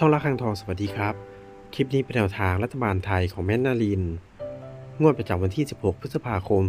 ช่องละคังทองสวัสดีครับ คลิปนี้เป็นแนวทางรัฐบาลไทยของแม่นาริน งวดประจำวันที่ 16 พฤษภาคม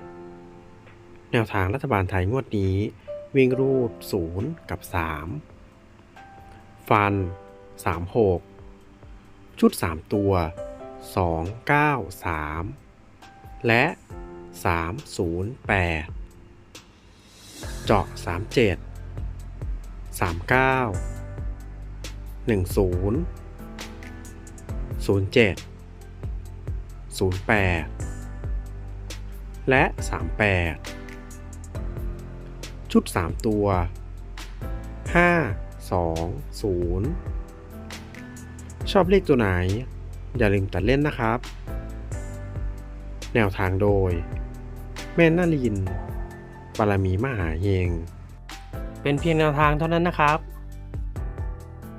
2567 แนวทางรัฐบาลไทยงวดนี้ วิ่งรูด 0 กับ 3 ฟัน 36 ชุด 3 ตัว 2 9 3 และ 308 เจาะ 37 39 หนึ่งศูนย์ศูนย์เจ็ดศูนย์แปดและสามแปดชุดสามตัวห้าสองศูนย์ชอบเลขตัวไหน อย่าลืมตัดเล่นนะครับ แนวทางโดย แม่นาลินบารมีมหาเฮงเป็นเพียงแนวทางเท่านั้นนะครับ